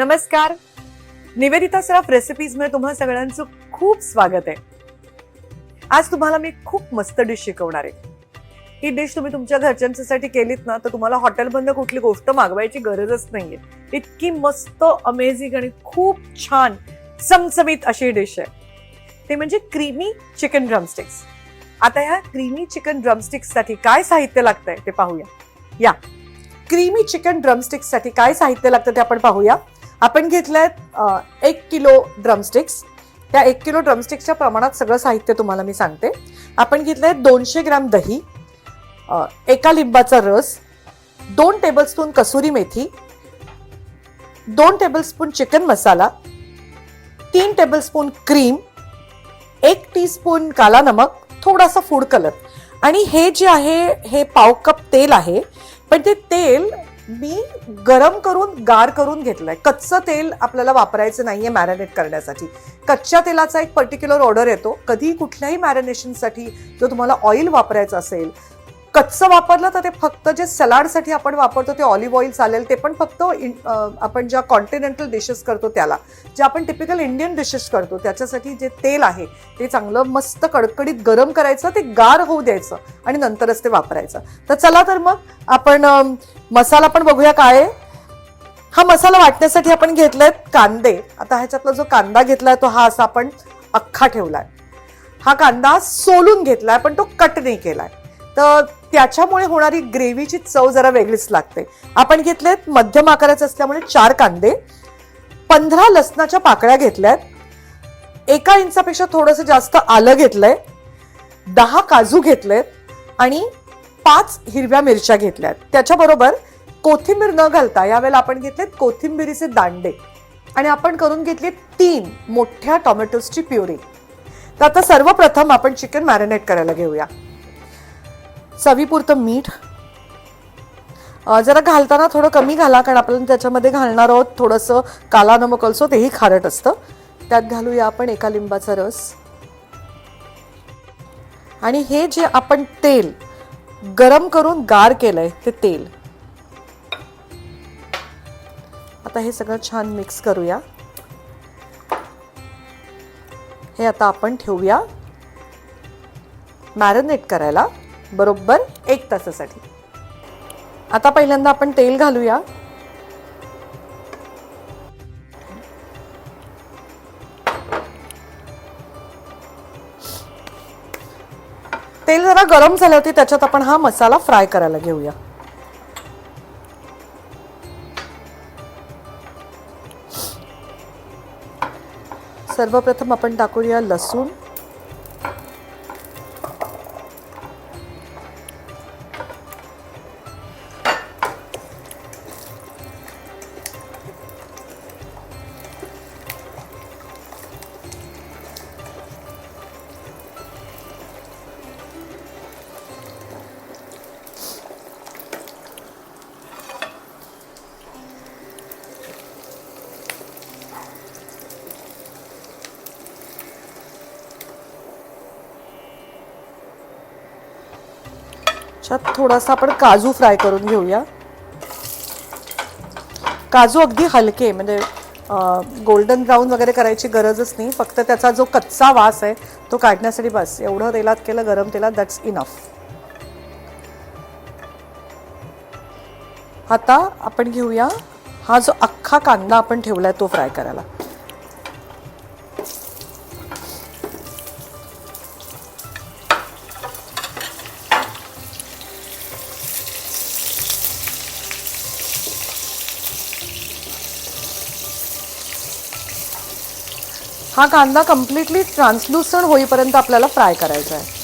नमस्कार. निवेदिता सराफ रेसिपीजमध्ये तुम्हा सगळ्यांचं खूप स्वागत आहे. आज तुम्हाला मी खूप मस्त डिश शिकवणार आहे. ही डिश तुम्ही तुमच्या घरच्यांच्यासाठी केलीत ना तर तुम्हाला हॉटेलमधनं कुठली गोष्ट मागवायची गरजच नाहीये. इतकी मस्त अमेझिंग आणि खूप छान चमचमीत अशी डिश आहे. ते म्हणजे क्रीमी चिकन ड्रमस्टिक्स आता ह्या क्रीमी चिकन ड्रमस्टिक्ससाठी काय साहित्य लागतंय ते पाहूया. या. क्रीमी चिकन ड्रमस्टिक्ससाठी काय साहित्य लागतं ते आपण पाहूया. आपण घेतलंय एक किलो ड्रमस्टिक्स त्या एक किलो ड्रमस्टिक्सच्या प्रमाणात सगळं साहित्य तुम्हाला मी सांगते. आपण घेतलंय दोनशे ग्राम दही एका लिंबाचा रस दोन टेबलस्पून कसुरी मेथी दोन टेबलस्पून चिकन मसाला तीन टेबलस्पून क्रीम एक टीस्पून काला नमक थोडासा फूड कलर आणि हे जे आहे हे पाव कप तेल आहे पण ते तेल मी गरम करून गार करून घेतलंय. कच्चं तेल आपल्याला वापरायचं नाहीये मॅरिनेट करण्यासाठी. कच्च्या तेलाचा एक पर्टिक्युलर ऑर्डर येतो. कधी कुठल्याही मॅरिनेशनसाठी जर तुम्हाला ऑइल वापरायचं असेल कच्चं वापरलं तर ते फक्त जे सलाडसाठी आपण वापरतो ते ऑलिव्ह ऑइल चालेल ते पण फक्त आपण ज्या कॉन्टिनेंटल डिशेस करतो त्याला जे आपण टिपिकल इंडियन डिशेस करतो त्याच्यासाठी जे तेल आहे ते चांगलं मस्त कडकडीत गरम करायचं ते गार होऊ द्यायचं आणि नंतरच ते वापरायचं. तर चला तर मग आपण मसाला पण बघूया काय हा मसाला वाटण्यासाठी आपण घेतलाय कांदे. आता ह्याच्यातला जो कांदा घेतलाय तो हा असा आपण अख्खा ठेवलाय. हा कांदा सोलून घेतलाय पण तो कट नाही केलाय. तर त्याच्यामुळे होणारी ग्रेव्हीची चव जरा वेगळीच लागते. आपण घेतलेत मध्यम आकाराचे असल्यामुळे चार कांदे पंधरा लसणाच्या पाकळ्या घेतल्यात एका इंचापेक्षा थोडंसं जास्त आलं घेतलंय दहा काजू घेतलेत आणि पाच हिरव्या मिरच्या घेतल्यात. त्याच्याबरोबर कोथिंबीर न घालता यावेळेला आपण घेतलेत कोथिंबिरीचे दांडे आणि आपण करून घेतले तीन मोठ्या टॉमॅटोजची प्युरी. तर आता सर्वप्रथम आपण चिकन मॅरिनेट करायला घेऊया. चवीपुरतं मीठ. जरा घालताना थोडं कमी घाला कारण आपण त्याच्यामध्ये घालणार आहोत थोडंसं काला नमक असो तेही खारट असतं. त्यात घालूया आपण एका लिंबाचा रस. आणि हे जे आपण तेल गरम करून गार केलंय ते तेल. आता हे सगळं छान मिक्स करूया. हे आता आपण ठेवूया. मॅरिनेट करायला. बरोबर एक तासासाठी. आता पहिल्यांदा आपण तेल घालूया. तेल जरा गरम झालं होते त्याच्यात आपण हा मसाला फ्राय करायला घेऊया. सर्वप्रथम आपण टाकूया लसूण. त्यात थोडासा आपण काजू फ्राय करून घेऊया. काजू अगदी हलके म्हणजे गोल्डन ब्राऊन वगैरे करायची गरजच नाही. फक्त त्याचा जो कच्चा वास आहे तो काढण्यासाठी बस. एवढं तेलात केलं गरम तेलात दॅट्स इनफ आता आपण घेऊया हा जो अख्खा कांदा आपण ठेवला आहे तो फ्राय करायला. हा कांदा कम्प्लिटली ट्रान्सलुसंट होईपर्यंत आपल्याला फ्राय करायचा आहे.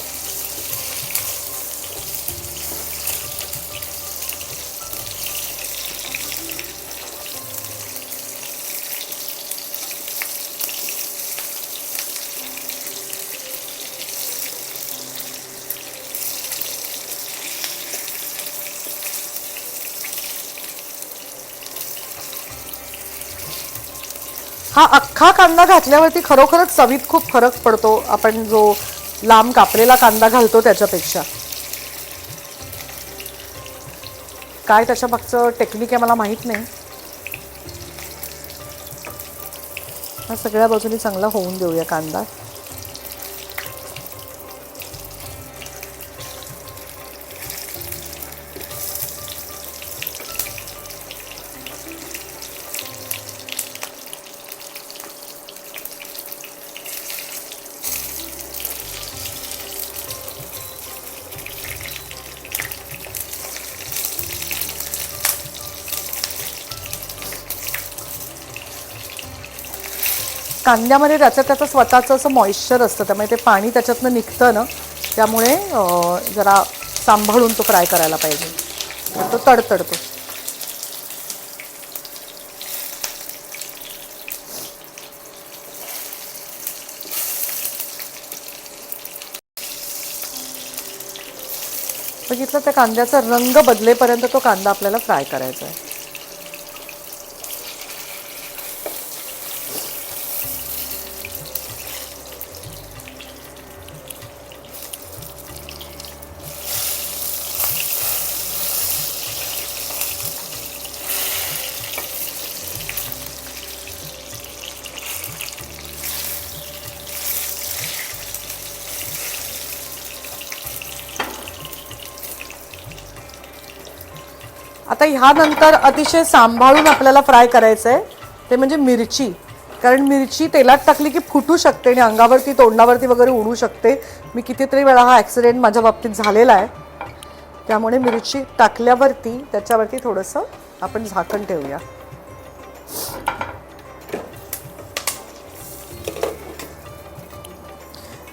हा अख्खा कांदा घातल्यावरती खरोखरच चवीत खूप फरक पडतो. आपण जो लांब कापलेला कांदा घालतो त्याच्यापेक्षा. काय त्याच्या मागचं टेक्निक आहे मला माहीत नाही. हा सगळ्या बाजूनी चांगला होऊन देऊया कांदा. कांद्यामध्ये त्याचं त्याचं स्वतःचं असं मॉइश्चर असतं त्यामुळे ते पाणी त्याच्यातनं निघतं ना त्यामुळे जरा सांभाळून तो फ्राय करायला पाहिजे. तो तडतडतो. बघितलं त्या कांद्याचा रंग बदलेपर्यंत तो कांदा आपल्याला फ्राय करायचा आहे. आता ह्यानंतर अतिशय सांभाळून आपल्याला फ्राय करायचं आहे ते म्हणजे मिरची. कारण मिरची तेलात टाकली की फुटू शकते आणि अंगावरती तोंडावरती वगैरे उडू शकते. मी कितीतरी वेळा हा ॲक्सिडेंट माझ्या बाबतीत झालेला आहे. त्यामुळे मिरची टाकल्यावरती त्याच्यावरती थोडंसं आपण झाकण ठेवूया.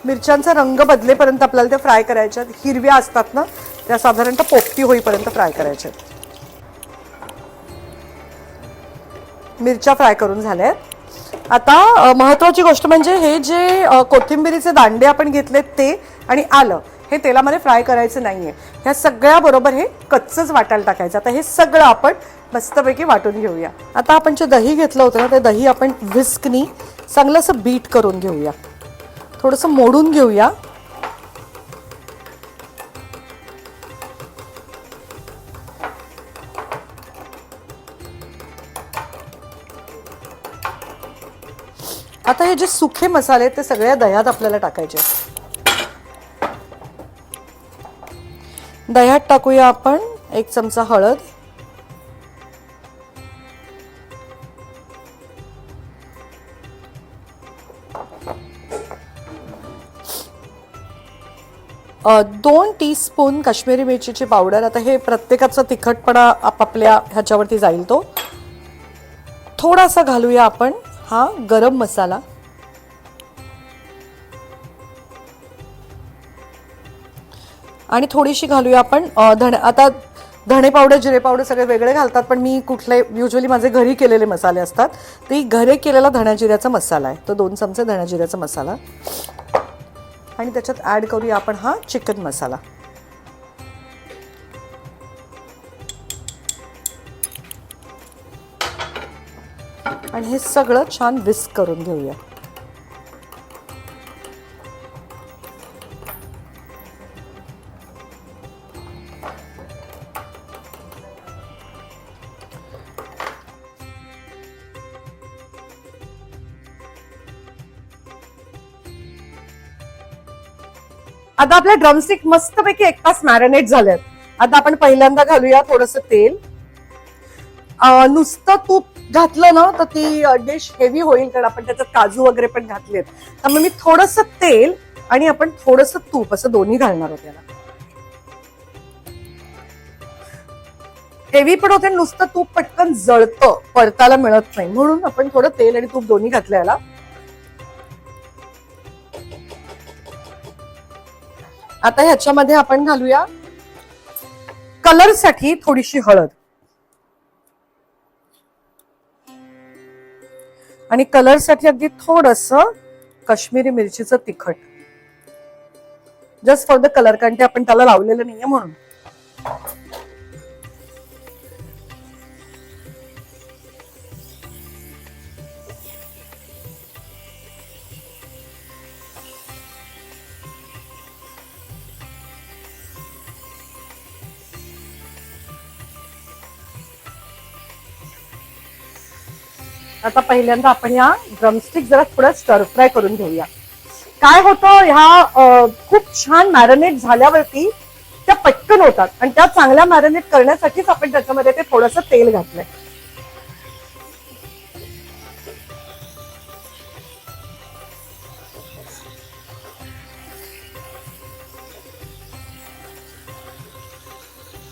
मिरच्यांचा रंग बदलेपर्यंत आपल्याला त्या फ्राय करायच्या हिरव्या असतात ना त्या साधारणतः पोपटी होईपर्यंत फ्राय करायच्या मिरच्या फ्राय करून झाल्या आहेत. आता महत्त्वाची महत्वाची गोष्ट म्हणजे हे जे कोथिंबिरीचे दांडे आपण घेतलेत ते आणि आलं हे तेलामध्ये फ्राय करायचं आहे ह्या सगळ्याबरोबर हे कच्चंच वाटायला टाकायचं. आता हे सगळं आपण मस्तपैकी वाटून घेऊया. आता आपण जे दही घेतलं होतं ना ते दही आपण विस्कनी चांगलं असं बीट करून घेऊया. थोडंसं मोडून घेऊया. आता हे जे सुखे मसाले आहेत ते सगळ्या दह्यात आपल्याला टाकायचे दह्यात टाकूया आपण एक चमचा हळद. दोन दोन टीस्पून काश्मीरी मिरचीची पावडर आता हे प्रत्येकाचा तिखटपणा आपापल्या ह्याच्यावरती जाईल तो. थोडासा घालूया आपण. हा गरम मसाला. आणि थोडीशी घालूया आपण धणे आता धणे पावडर जिरे पावडर सगळे वेगळे घालतात पण मी कुठले युजली माझे घरी केलेले मसाले असतात. ते घरे केलेला धण्या जिऱ्याचा मसाला आहे. तो दोन चमचे धण्या जिऱ्याचा मसाला. आणि त्याच्यात ॲड करूया आपण हा चिकन मसाला. आणि हे सगळं छान विस्क करून घेऊया. आता आपल्या ड्रमस्टिक मस्तपैकी एक तास मॅरिनेट झाल्यात. आता आपण पहिल्यांदा घालूया थोडस तेल. नुसतं तूप घातलं ना तर ती डिश हेवी होईल कारण आपण त्याच्यात काजू वगैरे पण घातलेत. त्यामुळे मी थोडस तेल आणि आपण थोडस तूप असं दोन्ही घालणार आहोत याला. हेवी पण होते नुसतं तूप पटकन जळतं परताला मिळत नाही. म्हणून आपण थोडं तेल आणि तूप दोन्ही घातलं याला. आता ह्याच्यामध्ये आपण घालूया. कलरसाठी थोडीशी हळद. आणि कलरसाठी अगदी थोडस काश्मीरी मिरचीचं तिखट. जस्ट फॉर द कलर कारण ते आपण त्याला लावलेलं नाहीये म्हणून. आता पहिल्यांदा आपण ह्या ड्रमस्टिक जरा थोडं स्टर फ्राय करून घेऊया. काय होतं ह्या खूप छान मॅरिनेट झाल्यावरती त्या पटकन होतात आणि त्या चांगल्या मॅरिनेट करण्यासाठीच आपण त्याच्यामध्ये ते थोडंसं तेल घातलंय.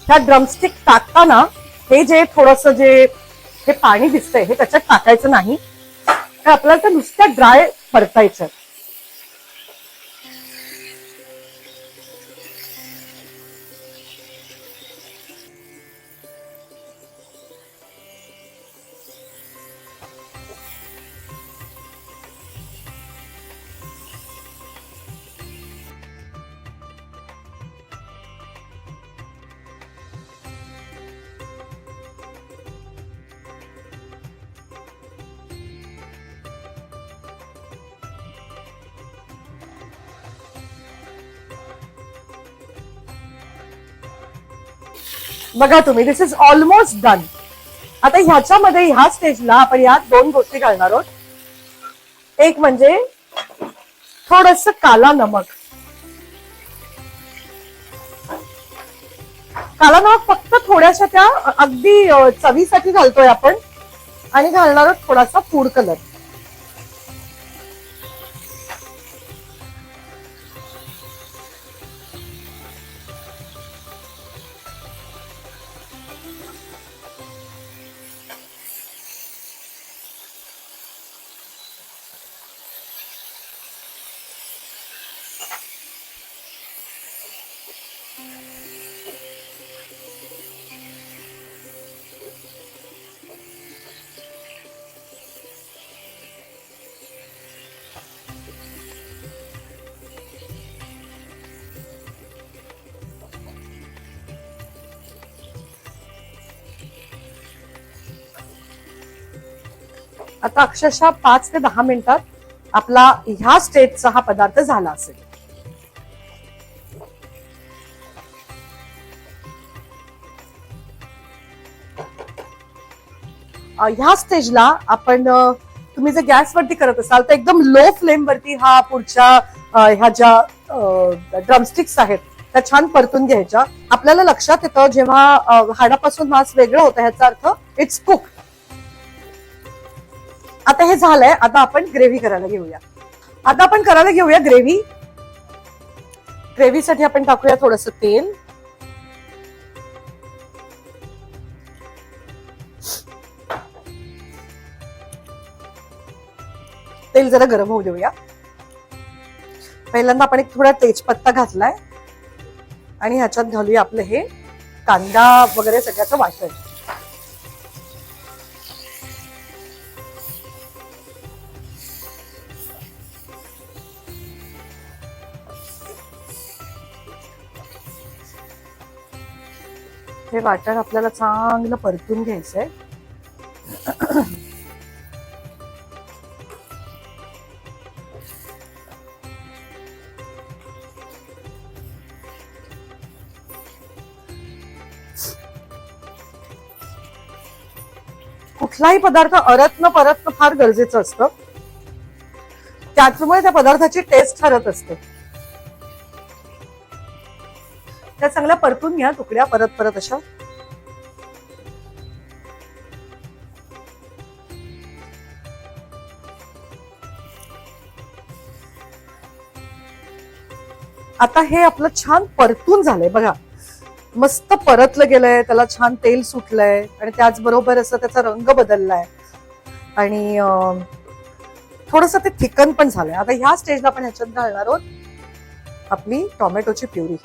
ह्या ड्रमस्टिक टाकताना हे जे थोडस जे हे पाणी दिसतंय हे त्याच्यात टाकायचं नाही. तर आपल्याला ते नुसतं ड्राय परतायचं बघा तुम्ही दिस इज ऑलमोस्ट डन आता ह्याच्यामध्ये ह्या स्टेजला आपण यात दोन गोष्टी घालणार आहोत. एक म्हणजे थोडस काला नमक काला नमक फक्त थोड्याशा त्या अगदी चवीसाठी घालतोय आपण. आणि घालणार आहोत थोडासा फूड कलर आता अक्षरशः पाच ते दहा मिनिटात आपला ह्या स्टेजचा हा पदार्थ झाला असेल. ह्या स्टेजला आपण तुम्ही जर गॅसवरती करत असाल तर एकदम लो फ्लेम वरती हा पुढच्या ह्या ज्या ड्रमस्टिक्स आहेत त्या छान परतून घ्यायच्या. आपल्याला लक्षात येतं जेव्हा हाडापासून मांस वेगळं होतं ह्याचा अर्थ इट्स कुक आता हे झालंय आता आपण ग्रेव्ही करायला घेऊया. आता आपण करायला घेऊया ग्रेव्ही ग्रेव्हीसाठी आपण टाकूया थोडस तेल. तेल जरा गरम होऊ देऊया. पहिल्यांदा आपण एक थोडा तेजपत्ता घातलाय. आणि ह्याच्यात घालूया आपलं हे कांदा वगैरे सगळ्याचं वाटण. हे वाटण आपल्याला चांगलं परतून घ्यायचंय. कुठलाही पदार्थ अरत्न परत्न फार गरजेचं असतं. त्याचमुळे त्या पदार्थाची टेस्ट ठरत असते. चांगल्या परतून घ्या तुकड्या परत परत अशा. आता हे आपलं छान परतून झालंय. बघा मस्त परतलं गेलंय त्याला छान तेल सुटलंय आणि त्याचबरोबर असं त्याचा रंग बदललाय. आणि थोडस ते थिकन पण झालंय. आता ह्या स्टेजला आपण ह्याच्यात घालणार आहोत आपली टोमॅटोची प्युरी.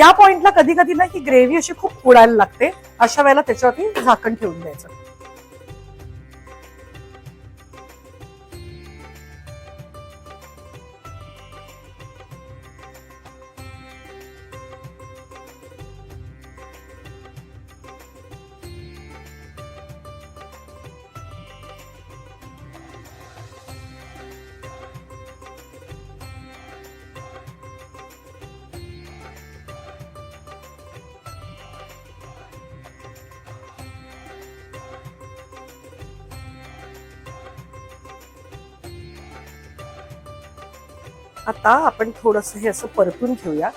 या पॉइंटला कधी कधी ना ही ग्रेव्ही अशी खूप उडायला लागते. अशा वेळेला त्याच्यावरती झाकण ठेवून द्यायचं. आता आपण थोडस हे असं परतून घेऊया.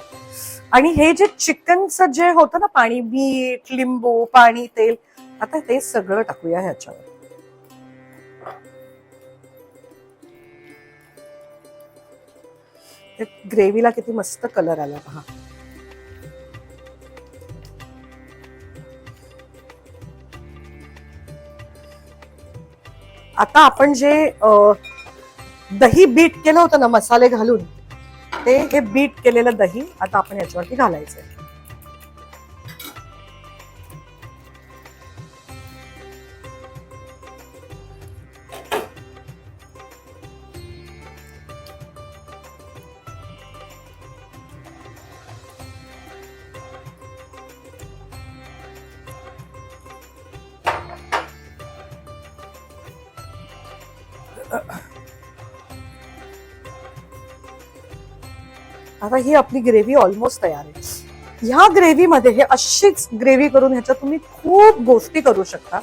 आणि हे जे चिकनचं जे होतं ना पाणी मीठ लिंबू पाणी तेल आता ते सगळं टाकूया ह्याच्यावर. ग्रेव्हीला किती मस्त कलर आला पहा. आता आपण जे दही बीट केलं होतं ना मसाले घालून ते हे बीट केलेलं दही आता आपण याच्यावरती घालायचंय. आता ही आपली ग्रेव्ही ऑलमोस्ट तयार आहे. ह्या ग्रेव्हीमध्ये हे अशीच ग्रेव्ही करून ह्याच्यात तुम्ही खूप गोष्टी करू शकता.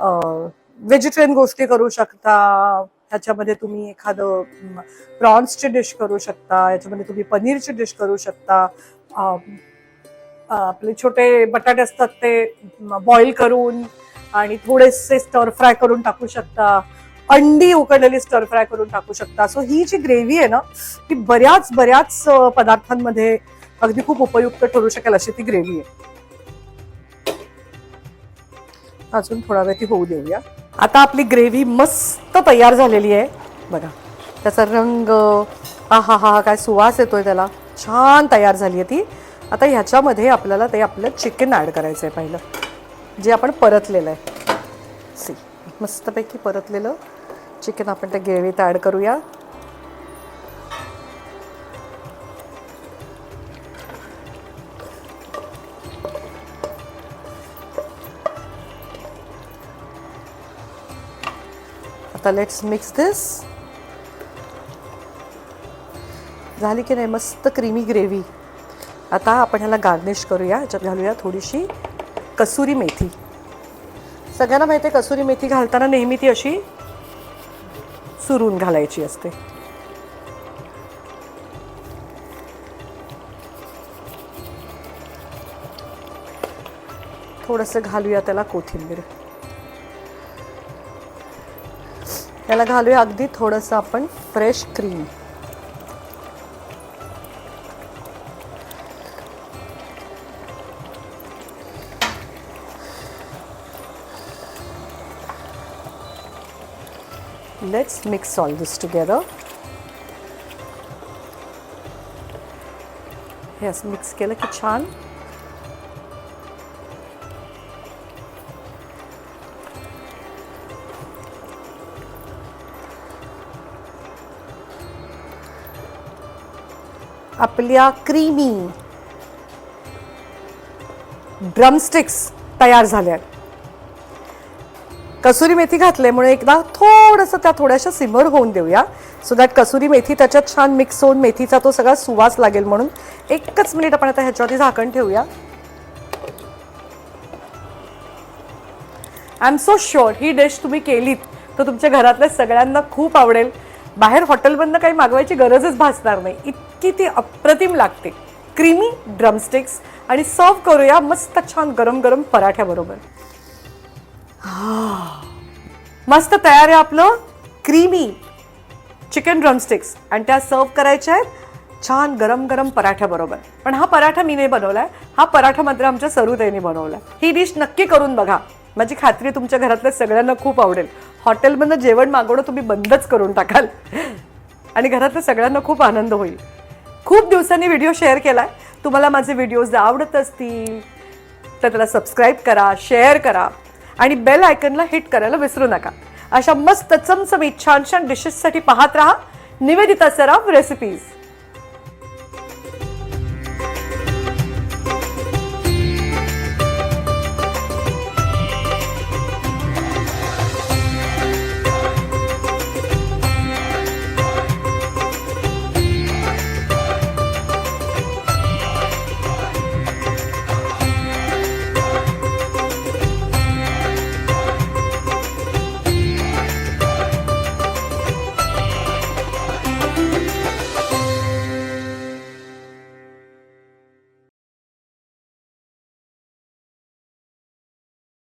व्हेजिटेरियन गोष्टी करू शकता. ह्याच्यामध्ये तुम्ही एखादं प्रॉन्सची डिश करू शकता. याच्यामध्ये तुम्ही पनीरची डिश करू शकता. आपले छोटे बटाटे असतात ते बॉईल करून आणि थोडेसे स्टर फ्राय करून टाकू शकता. अंडी उकडलेली स्टर फ्राय करून टाकू शकता. सो ही जी ग्रेव्ही आहे ना ती बऱ्याच बऱ्याच पदार्थांमध्ये अगदी खूप उपयुक्त ठरू शकेल अशी ती ग्रेव्ही आहे. अजून थोडा वेळ ती होऊ देऊया. आता आपली ग्रेव्ही मस्त तयार झालेली आहे. बघा त्याचा रंग हा हा हा काय सुवास येतोय त्याला. छान तयार झाली आहे ती. आता ह्याच्यामध्ये आपल्याला ते आपलं चिकन ॲड करायचं आहे पहिलं. जे आपण परतलेलं आहे. सी मस्तपैकी परतलेलं चिकन आपण त्या ग्रेव्हीत ॲड करूया. आता लेट्स मिक्स दिस झाली की नाही मस्त क्रीमी ग्रेव्ही आता आपण ह्याला गार्निश करूया ह्याच्यात घालूया थोडीशी कसुरी मेथी. सगळ्यांना माहिती आहे कसुरी मेथी घालताना नेहमी ती अशी सुरून घालायची असते. थोडंसं घालूया त्याला कोथिंबीर. त्याला घालूया अगदी थोडंसं आपण fresh cream let's mix all this together. हे असं मिक्स केलं की छान आपल्या क्रीमी ड्रमस्टिक्स तयार झाल्या कसुरी मेथी घातल्यामुळे एकदा थोडंसं त्या थोड्याशा सिमर होऊन देऊया. सो दॅट कसुरी मेथी त्याच्यात छान मिक्स होऊन मेथीचा तो सगळा सुवास लागेल म्हणून एकच मिनिट आपण आता ह्याच्यावरती झाकण ठेवूया. आय एम सो शुअर ही डिश तुम्ही केलीत तर तुमच्या घरातल्या सगळ्यांना खूप आवडेल. बाहेर हॉटेलमधनं काही मागवायची गरजच भासणार नाही. इतकी ती अप्रतिम लागते. क्रीमी ड्रमस्टिक्स आणि सर्व करूया मस्त छान गरम गरम पराठ्याबरोबर. मस्त तयार आहे आपलं क्रीमी चिकन ड्रमस्टिक्स आणि त्या सर्व करायच्या आहेत छान गरम गरम पराठ्याबरोबर पण हा पराठा मी नाही बनवला आहे हा पराठा मात्र आमच्या सरुताईने आहे ही डिश नक्की करून बघा. माझी खात्री तुमच्या घरातल्या सगळ्यांना खूप आवडेल. हॉटेलमधनं जेवण मागवणं तुम्ही बंदच करून टाकाल. आणि घरातल्या सगळ्यांना खूप आनंद होईल. खूप दिवसांनी व्हिडिओ शेअर केला आहे तुम्हाला माझे व्हिडिओज आवडत असतील तर त्याला सबस्क्राईब करा शेअर करा. आणि बेल आयकनला हिट करायला विसरू नका. अशा मस्त चमचमीत छान छान डिशेससाठी पाहत राहा. निवेदिता सराफ रेसिपीज